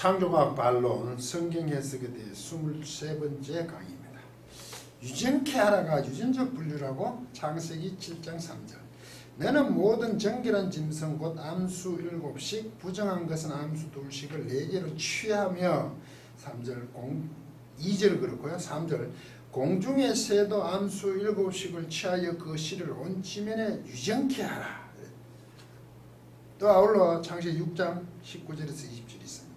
창조과학 반론 성경 해석에 대해 23번째 강의입니다. 유전케 하라가 유전적 분류라고 창세기 7장 3절 너는 모든 정결한 짐승 곧 암수 일곱씩 부정한 것은 암수 둘씩을 네 개로 취하며 3절 공 2절 그렇고요. 3절 공중의 새도 암수 일곱씩을 취하여 그 씨를 온 지면에 유정케 하라. 또 아울러 창세기 6장 19절에서 20절이 있습니다.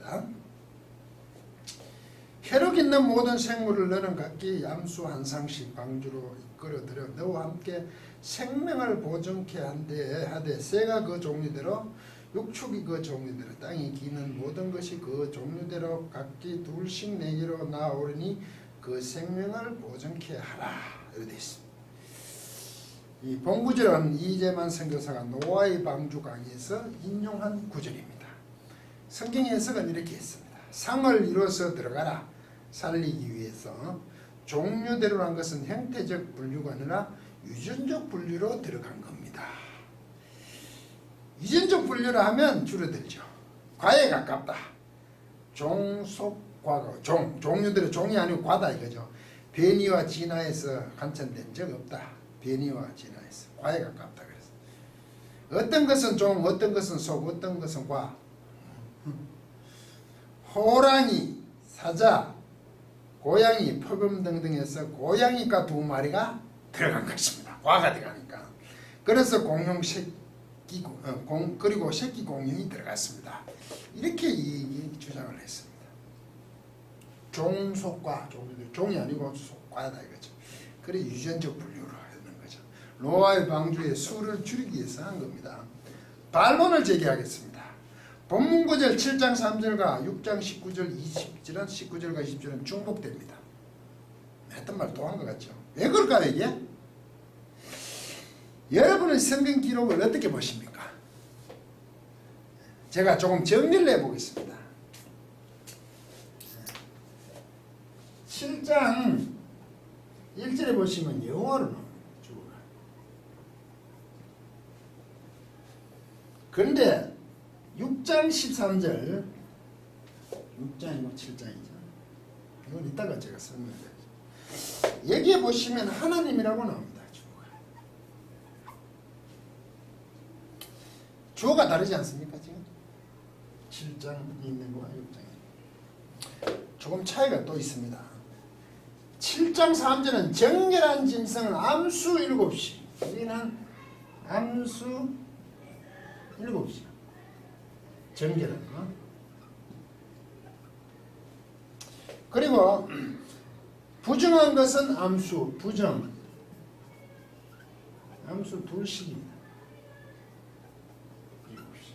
혈육 있는 모든 생물을 너는 각기 암수 한 상씩 방주로 이끌어들여 너와 함께 생명을 보존케 한데 하되 새가 그 종류대로 육축이 그 종류대로 땅이 기는 모든 것이 그 종류대로 각기 둘씩 네 개로 나오리니 그 생명을 보존케 하라 이렇게 있습니다. 이 본구절은 이재만 선교사가 노아의 방주 강의에서 인용한 구절입니다. 성경 해석은 이렇게 했습니다. 상을 이루어서 들어가라 살리기 위해서 종류대로란 것은 형태적 분류가 아니라 유전적 분류로 들어간 겁니다. 유전적 분류라 하면 줄어들죠. 과에 가깝다. 종 속과가 종 종류대로 종이 아니고 과다 이거죠. 변이와 진화에서 관천된 적 없다. 변이와 진화에서 과에 가깝다 그래서 어떤 것은 종, 어떤 것은 속, 어떤 것은 과. 호랑이, 사자, 고양이, 표범 등등에서 고양이가 두 마리가 들어간 것입니다. 과가 들어가니까. 그래서 공룡 새끼 어, 공 그리고 새끼 공룡이 들어갔습니다. 이렇게 이, 이 주장을 했습니다. 종속과 종이 아니고 속과다 이거죠. 그래 유전적 분류로 하는 거죠. 노아의 방주에 수를 줄이기 위해서 한 겁니다. 반론을 제기하겠습니다. 본문 구절 7장 3절과 6장 19절 20절은 19절과 20절은 중복됩니다. 했던 말 또 한 것 같죠. 왜 그럴까요 이게? 여러분의 성경 기록을 어떻게 보십니까? 제가 조금 정리를 해보겠습니다. 7장 1절에 보시면 영어로 나옵니다. 그런데 6장 13절 6장이고 7장이죠. 이건 이따가 제가 설명드릴게요. 여기에 보시면 하나님이라고 나옵니다. 주어가. 주어가 다르지 않습니까 지금? 7장 있는 거와 6장이 조금 차이가 또 있습니다. 7장 3절은 정결한 짐승은 암수 7시 여기는 암수 7시 거 그리고 부정한 것은 암수 부정 암수 둘씩입니다. 7시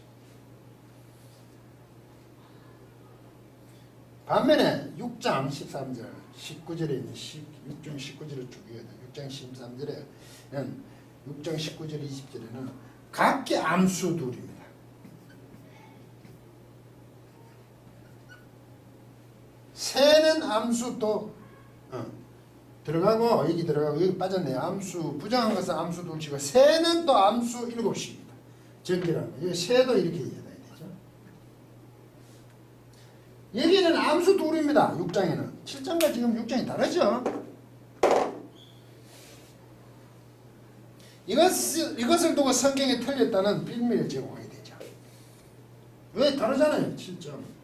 반면에 6장 13절 19절에 있는 6장 19절을 쭉 이어요. 6장 13절에는 6장 19절 20절에는 각기 암수 둘입니다. 새는 암수 또 어, 들어가고 여기 들어가고 여기 빠졌네요. 암수 부정한 것은 암수 둘치고 새는 또 암수 일곱씩입니다. 정결한 거. 새도 이렇게 이해해야 되죠. 여기는 암수 둘입니다. 6장에는. 7장과 지금 6장이 다르죠. 이것, 이것을 두고 성경에 틀렸다는 빌미를 제공하게 되죠. 왜 다르잖아요. 7장과 6장이지.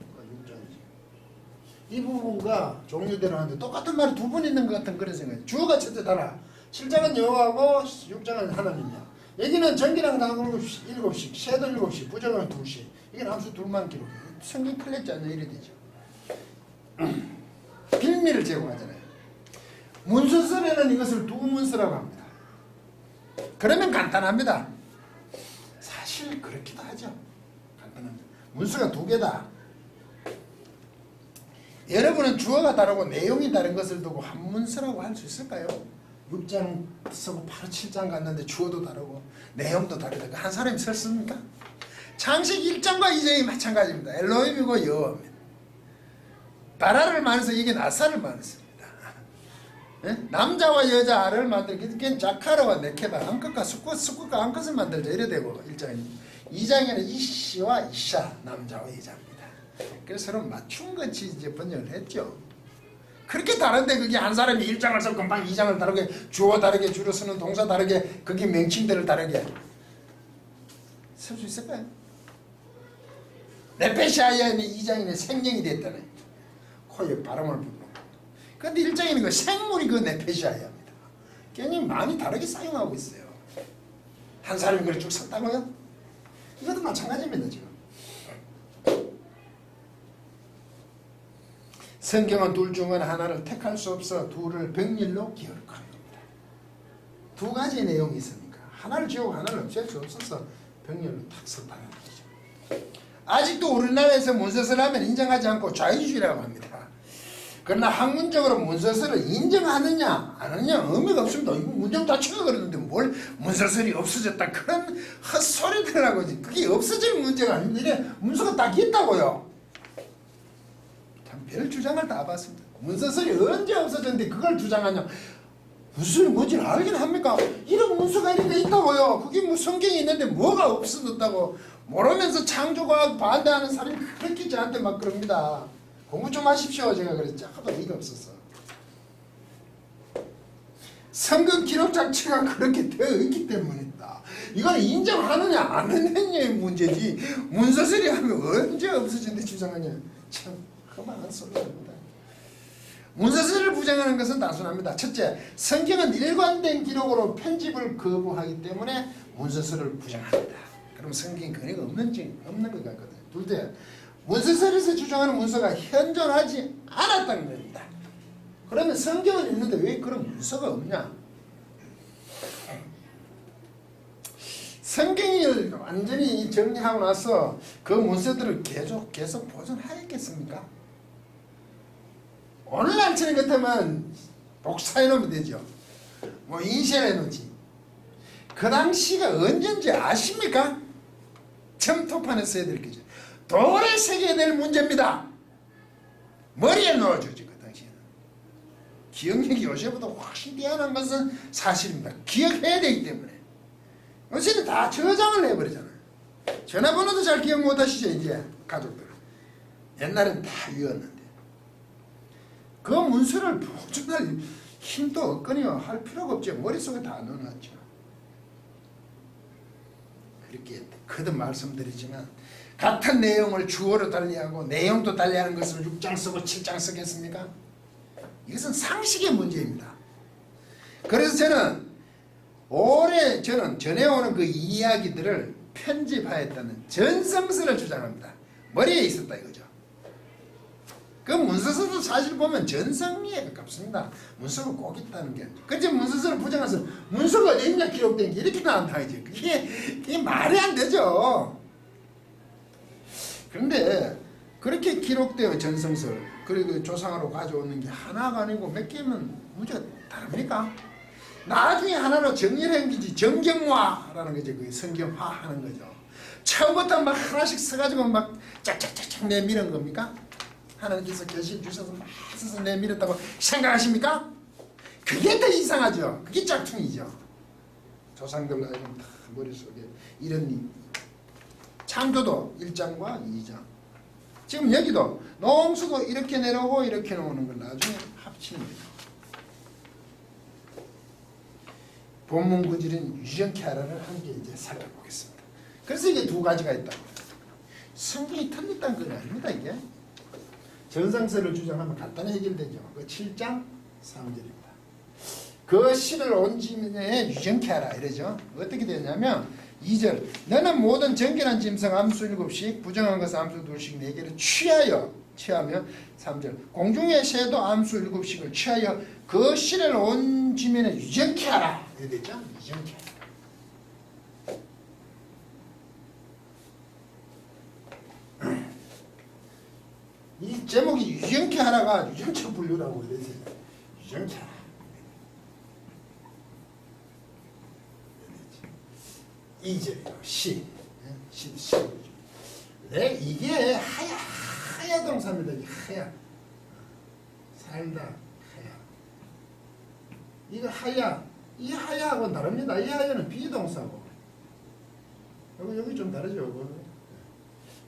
이 부분과 종류대로 하는데 똑같은 말이 두 번 있는 것 같은 그런 생각이 주어가 첫째 달아. 7장은 여호와고 6장은 하나님이야. 여기는 전기랑 나누고 일곱씩, 새도 일곱씩, 부정은 둘씩. 이게 암수 둘만 기록해요. 성경 틀렸지 않냐 이래 되죠. 빌미를 제공하잖아요. 문서설에는 이것을 두 문서라고 합니다. 그러면 간단합니다. 사실 그렇기도 하죠. 간단합니다. 문서가 두 개다. 여러분은 주어가 다르고 내용이 다른 것을 두고 한 문서라고 할 수 있을까요? 6장 쓰고 바로 7장 갔는데 주어도 다르고 내용도 다르다. 한 사람이 썼습니까? 창식 1장과 2장이 마찬가지입니다. 엘로힘이고 여호와입니다. 바라를 만해서 이게 나사를 만했습니다. 예? 남자와 여자를 만들기 그게 자카르와 네케다 암컷과 수컷 수컷과 암컷을 만들자 이래 되고 1장에 2장에는 이씨와 이샤 남자와 여자입니다. 그래서 서로 맞춘 것이 이제 번역을 했죠. 그렇게 다른데 그게 한 사람이 일장을 쓰고 금방 이장을 다르게 주어 다르게 주로 쓰는 동사 다르게 그게 명칭들을 다르게 쓸 수 있을까요? 네페시아야는 이장이네 생명이 됐다네. 코에 바람을 불고. 근데 일장이는 그 생물이 그 네페시아야입니다. 개념이 많이 다르게 사용하고 있어요. 한 사람이 그걸 쭉 썼다고요? 이것도 마찬가지입니다 지금. 성경은 둘 중은 하나를 택할 수 없어 둘을 병렬로 기억하는 겁니다. 두 가지 내용이 있으니까 하나를 지우고 하나를 없앨 수 없어서 병렬로 탁 썼다는 거죠. 아직도 우리나라에서 문서서를 하면 인정하지 않고 자유주의라고 합니다. 그러나 학문적으로 문서서를 인정하느냐 안 하느냐 의미가 없습니다. 이거 문장 자체가 그러는데 뭘 문서설이 없어졌다 그런 헛소리들 하고 그게 없어질 문제가. 이래 문서가 딱 있다고요. 참별 주장을 다 봤습니다. 문서설이 언제 없어졌는데 그걸 주장하냐. 무슨 뭔지 알긴 합니까? 이런 문서가 이렇게 있다고요. 그게 뭐 성경에 있는데 뭐가 없어졌다고 모르면서 창조과학 반대하는 사람이 그렇게 저한테 막 그럽니다. 공부 좀 하십시오. 제가 그랬죠. 하도 어이가 없어서. 성경 기록 자체가 그렇게 되어 있기 때문이다. 이건 인정하느냐 안 하느냐의 문제지 문서설이 하면 언제 없어진데 주장하냐. 참 험한 소리입니다. 문서설을 부정하는 것은 단순합니다. 첫째, 성경은 일관된 기록으로 편집을 거부하기 때문에 문서설을 부정합니다. 그럼 성경 근거가 없는 지 없는 것 같거든요. 둘째, 문서설에서 주장하는 문서가 현존하지 않았다는 겁니다. 그러면 성경은 있는데 왜 그런 문서가 없냐? 성경을 완전히 정리하고 나서 그 문서들을 계속 계속 보존하였겠습니까? 오늘날처럼 같으면 복사해 놓으면 되죠. 뭐 인쇄해 놓지. 그 당시가 언젠지 아십니까? 점토판에 써야 될 거죠. 돌에 새겨야 될 문제입니다. 머리에 넣어주지 그 당시에는. 기억력이 요새보다 훨씬 뛰어난 것은 사실입니다. 기억해야 되기 때문에. 요새는 다 저장을 해버리잖아요. 전화번호도 잘 기억 못하시죠 이제 가족들. 옛날엔 다 외웠는데. 그 문서를 보존할 힘도 없거니와 할 필요가 없죠. 머릿속에 다 넣어놨죠. 그렇게 거듭 말씀드리지만 같은 내용을 주어로 달리하고 내용도 달리하는 것을 6장 쓰고 7장 쓰겠습니까? 이것은 상식의 문제입니다. 그래서 저는 올해 저는 전해오는 그 이야기들을 편집하였다는 전성서를 주장합니다. 머리에 있었다 이거죠. 그 문서서도 사실 보면 전성리에 가깝습니다. 문서가 꼭 있다는 게. 그치 문서서를 부정해서 문서가 어디 있냐 기록된 게 이렇게 나온다 이제. 그게, 그게 말이 안 되죠. 그런데 그렇게 기록되어 전성설 그리고 조상으로 가져오는 게 하나가 아니고 몇 개면 문제가 다릅니까? 나중에 하나로 정리한 게지 정경화라는 거죠. 그 성경화 하는 거죠. 처음부터 막 하나씩 써가지고 막 짝짝짝짝 내미는 겁니까? 하나님께서 계시 주셔서 막 써서 내밀었다고 생각하십니까? 그게 더 이상하죠. 그게 짝퉁이죠. 조상들로 하여금 다 머릿속에 이런 일. 창조도 1장과 2장. 지금 여기도 농수도 이렇게 내려오고 이렇게 나오는 걸 나중에 합치는 거죠. 본문 구질은 유전케 하라를 함께 이제 살펴보겠습니다. 그래서 이게 두 가지가 있다고. 성경이 틀렸다는 건 아닙니다, 이게. 전상세를 주장하면 간단히 해결되죠. 그 7장 3절입니다. 그 씨를 온 짐에 유전케 하라 이러죠. 어떻게 되냐면 2절 너는 모든 정결한 짐승 암수 7씩 부정한 것 암수 2씩 4개를 취하여 취하며 3절 공중의 새도 암수 7씩을 취하여 그 씨를 온 짐에 유전케 하라 이렇게 되죠. 유전케 이 제목이 유전케 하라가 유전체 분류라고. 유전케 하라. 이절이요 시. 예, 시, 시. 네, 이게 하야, 하야 동사입니다. 하야. 살다, 하야. 이거 하야. 이 하야하고 다릅니다. 이 하야는 비동사고. 여기, 여기 좀 다르죠.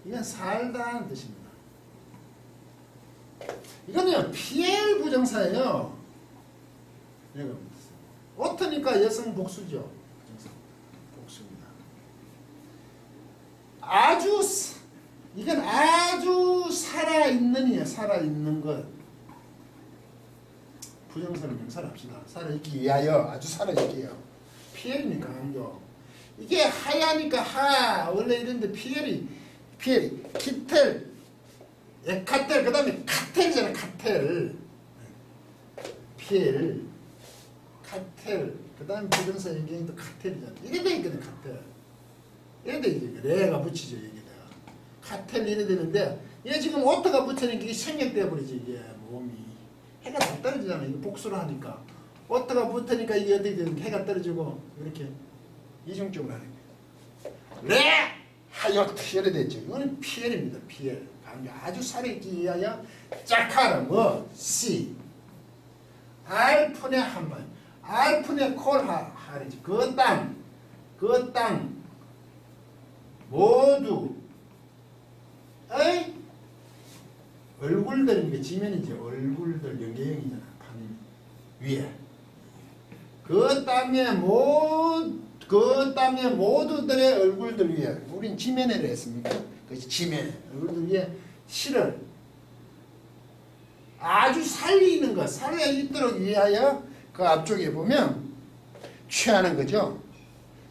이건 살다는 뜻입니다. 이거는요 PL 부정사예요. 어떠니까 여성 복수죠. 복수입니다. 아주 사- 이건 아주 살아 있는 이에요. 살아 있는 것. 부정사를 명사를 합시다. 살아 있기 위하여 아주 살아 있게요. PL이니까 강조. 이게 하야니까 하 원래 이런데 PL이 PL이 키 텔 에카텔 그 다음에 카텔이잖아 카텔. PL 카텔. 그 다음에 부정사 연경도 카텔이잖아 이래 돼 있거든 카텔? 이래 돼 이제 레가 붙이죠 여기다가. 카텔 이래 되는데 얘 지금 오토가 붙으니까 이게 생략돼 버리지 이게 몸이. 해가 다 떨어지잖아 이게 복수를 하니까. 오토가 붙으니까 이게 어떻게 되는 해가 떨어지고 이렇게 이중적으로 하는 거예요 레 하여트 이래 됐죠. 이거는 PL입니다 PL 아주 살아있기 위하여 뭐 C 알푼의 한번. 알푼의 콜하 하리지. 그 땅 그 땅. 모두. 의 얼굴들 이게 지면이지 얼굴들 연계형이잖아 판 위에. 그 땅에 모그 땅에 모두들의 얼굴들 위에. 우린 지면에를 했습니까? 그 지면. 얼굴들 위에 실을 아주 살리는 것 살려 있도록 위하여 그 앞쪽에 보면 취하는 거죠.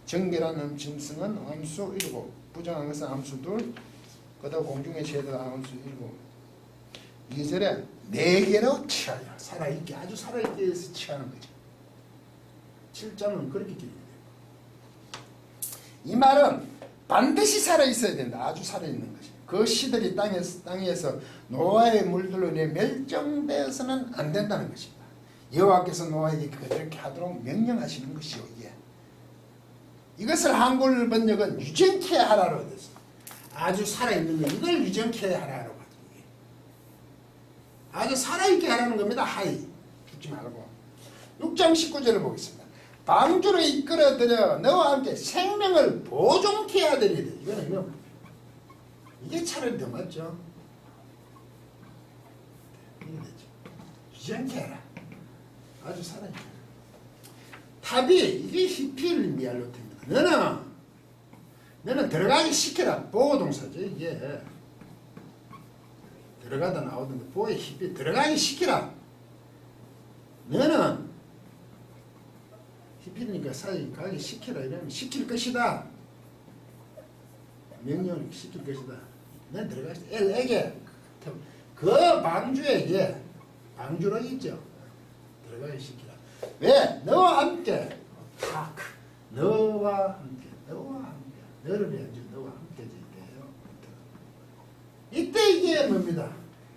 정결한 짐승은 암수 일곱 부정한 것은 암수 둘 그다음 공중의 죄도 암수 일곱 이절에 네 개로 취하여 살아있게 아주 살아있게 해서 취하는 거죠. 7장은 그렇게 기록돼요. 이 말은 반드시 살아 있어야 된다. 아주 살아 있는 것이. 그 시들이 땅에서 땅에서 노아의 물들로 인해 멸종되어서는 안 된다는 것입니다. 여호와께서 노아에게 그렇게 하도록 명령하시는 것이요 이게. 이것을 한글 번역은 유전케 하라로 됐어. 아주 살아있는 거 이걸 유전케 하라로 하죠. 아주 살아있게 하라는 겁니다. 하이 죽지 말고. 6장 19절을 보겠습니다. 방주로 이끌어들여 너와 함께 생명을 보존케 하더니 이거는 이게. 이게 되죠. 유전케 하라. 아주 살아있게. 답이 이게 히필 미알로트입니다. 너는 너는 들어가기 시켜라. 보호동사죠 이게. 들어가다 나오던데 보호의 히필 들어가기 시키라. 너는 히필이니까 사이 가기 시키라 이러면 시킬 것이다. 명령을 시킬 것이다. 넌 들어가시 엘에게 그 방주에게 방주로 있죠. 들어가기 시키라. 왜? 너와 함께 탁 너와 함께 너와 함께 너를 주 너와 함께 될게요. 이때 이게 뭡니다.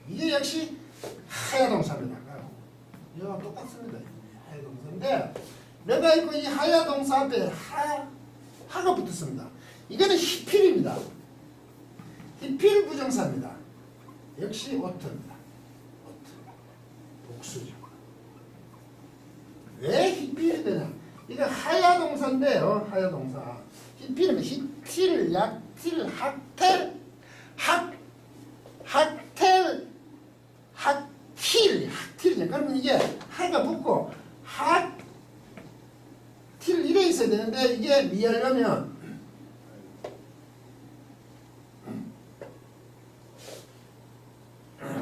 이게 역시 하야 동사입니다. 이거 똑같습니다. 하야 동사인데 내가 읽고 이 하야 동사 앞에 하 하가 붙었습니다. 이거는 히필입니다. 히필 부정사입니다. 역시 오트입니다. 오트 복수죠. 왜 히필이 되냐? 이거 하야 동사인데요. 하야 동사. 히필이면 히틸, 약틸, 학텔, 학, 학텔, 학틸, 학틸이냐. 그러면 이게 하가 붙고 학, 틸 이래 있어야 되는데 이게 미하려면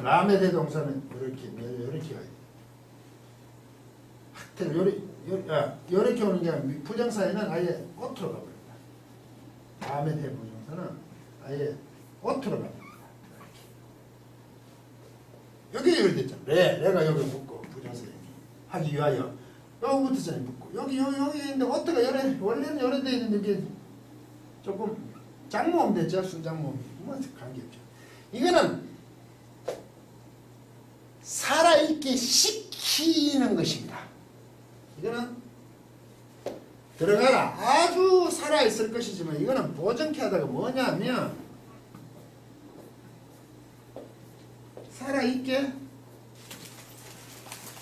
라메 대동사는 이렇게 이렇게 돼. 학텔 요리 요- 아, 이렇게 오는 게 아니라 부정사에는 아예 꽃으로 가버립니다. 다음에 대부정사는 아예 꽃으로 가버립니다. 여기 여기 됐잖아. 레, 레가 여기 붙고 부정사에 하기 위하여 여기 붙었잖아요. 붙고 여기 여기 여기 있는데 어떻게 열에 원래는 열에 돼 있는데 이게 조금 장모음 됐죠. 순장모음. 뭐 관계없죠. 이거는 살아있게 시키는 것입니다. 이거는 들어가라 아주 살아있을 것이지만 이거는 보정케 하다가 뭐냐면 살아있게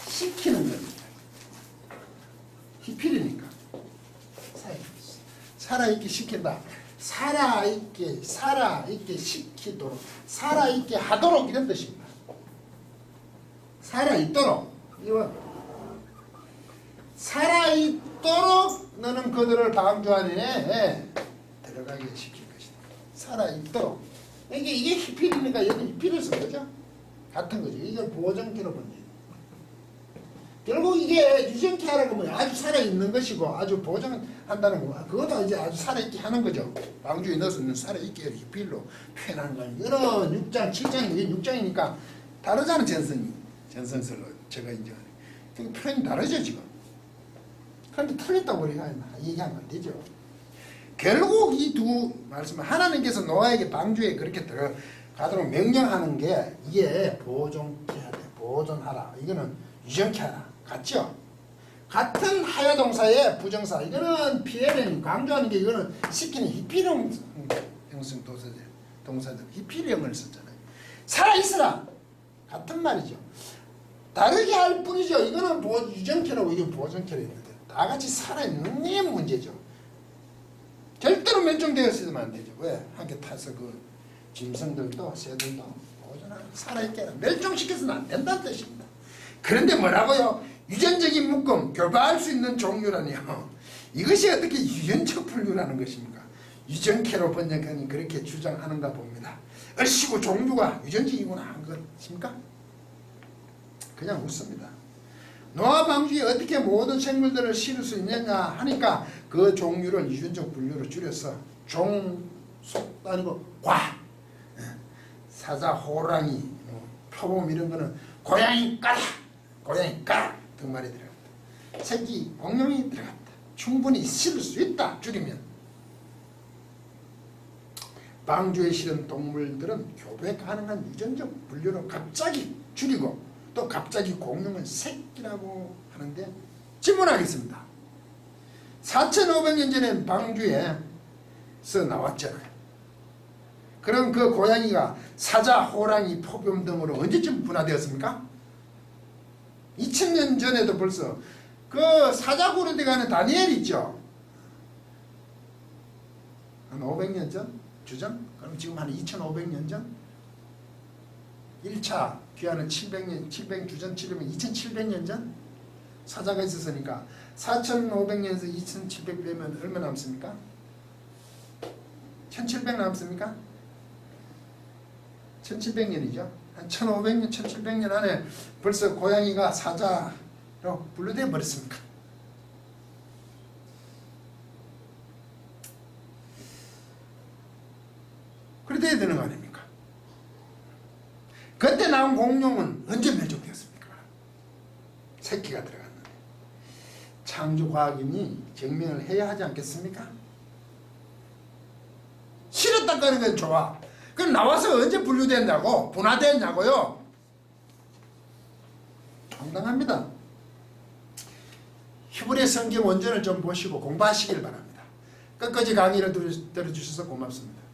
시키는 겁니다. 히필이니까 살아있게 시킨다. 살아있게 살아있게 시키도록 살아있게 하도록 이런 뜻입니다. 살아있도록 이거 살아있도록 너는 그들을 방주 안에 들어가게 시킬 것이다. 살아있도록 이게 이게 히필이니까 여기 히필을 쓴 거죠. 같은 거죠. 이걸 보정기로 본 얘기. 결국 이게 유전케 하라고 하면 아주 살아있는 것이고 아주 보정한다는 거 그것도 이제 아주 살아있게 하는 거죠. 방주에 넣어서 살아있게 히필로 표현하는 거예요. 이런 6장, 7장, 이게 6장이니까 다르잖아 전성이. 전성설로 제가 이제 그 표현이 다르죠 지금. 그런데 틀렸다고 얘기하면 안 되죠. 결국 이 두 말씀 하나님께서 노아에게 방주에 그렇게 들어가도록 명령하는 게 이게 보존케 하라 보존하라 이거는 유정케 하라 같죠? 같은 하야 동사의 부정사 이거는 피해는 강조하는 게 이거는 시키는 히피령 형성 동사들 동사들 히피령을 썼잖아요. 살아 있으라 같은 말이죠. 다르게 할 뿐이죠. 이거는 보, 유정케라고 이게 보존케라 했는데 다 같이 살아있는 게 문제죠. 절대로 멸종되어 있으면 안 되죠. 왜? 함께 타서 그 짐승들도 새들도 살아있게 멸종시켜서는 안 된다는 뜻입니다. 그런데 뭐라고요? 유전적인 묶음, 교배할 수 있는 종류라니요. 이것이 어떻게 유전적 분류라는 것입니까? 유전캐로 번역하니 그렇게 주장하는가 봅니다. 얼씨구 종류가 유전적이구나 한 것입니까? 그냥 웃습니다. 노아 방주에 어떻게 모든 생물들을 실을 수 있느냐 하니까 그 종류를 유전적 분류로 줄여서 종, 속 아니고 과, 예. 사자, 호랑이, 뭐 표범 이런 거는 고양이 까라, 고양이 까라 두 마리 들어갔다. 새끼, 공룡이 들어갔다. 충분히 실을 수 있다 줄이면. 방주에 실은 동물들은 교배 가능한 유전적 분류로 갑자기 줄이고 또 갑자기 공룡은 새끼라고 하는데 질문하겠습니다. 4,500년 전에 방주에서 나왔잖아요. 그럼 그 고양이가 사자, 호랑이, 포범 등으로 언제쯤 분화되었습니까? 2000년 전에도 벌써 그 사자고로 돼가는 다니엘 있죠? 한 500년 전? 주전? 그럼 지금 한 2500년 전? 1차 귀하는 700년, 700주 전 700년, 2700년 전? 사자가 있었으니까 4500년에서 2700 되면 얼마 남습니까? 1700 남습니까? 1700년이죠. 한 1500년, 1700년 안에 벌써 고양이가 사자로 분류되어 버렸습니까? 그래 야 되는 거 아닙니까? 그때 나온 공룡은 언제 멸종되었습니까? 새끼가 들어갔는데 창조과학인이 증명을 해야 하지 않겠습니까? 싫었다는 건 좋아. 그럼 나와서 언제 분류된다고? 분화됐냐고요? 황당합니다. 히브리 성경 원전을 좀 보시고 공부하시길 바랍니다. 끝까지 강의를 들어주셔서 고맙습니다.